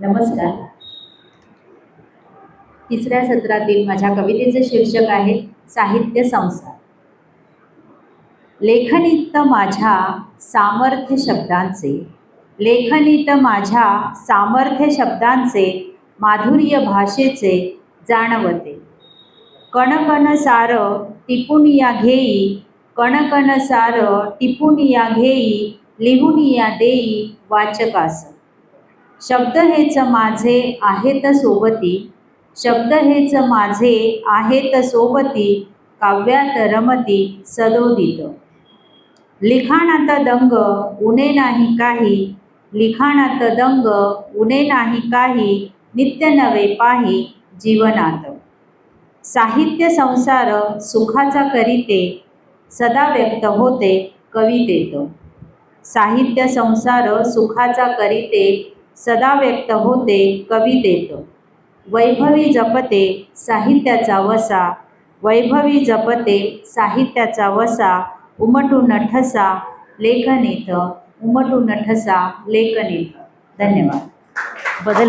नमस्कार. तिसऱ्या सत्रातील माझ्या कवितेचे शीर्षक आहे साहित्य संसार. लेखनीत माझ्या सामर्थ्य शब्दांचे लेखनीत माझ्या सामर्थ्य शब्दांचे माधुर्य भाषेचे जाणवते. कणकण सार टिपून या घेई कणकण सार टिपून या घेई लिहून या देई वाचकास शब्द हेच माझे आहेत सोबती. शब्द हेच माझे आहेत सोबती. काव्यात रमती सदोदित. लिखाणात दंग उणे नाही काही. लिखाणात दंग उणे नाही काही. नित्य नवे पाही जीवनात. साहित्य संसार सुखाचा करीते. सदा व्यक्त होते कवितेत. साहित्य संसार सुखाचा करीते. सदा व्यक्त होते कवितेत वैभवी जपते साहित्याचा वसा. वैभवी जपते साहित्याचा वसा. उमटून ठसा लेखनीत. उमटून ठसा लेखनीत. धन्यवाद. बदल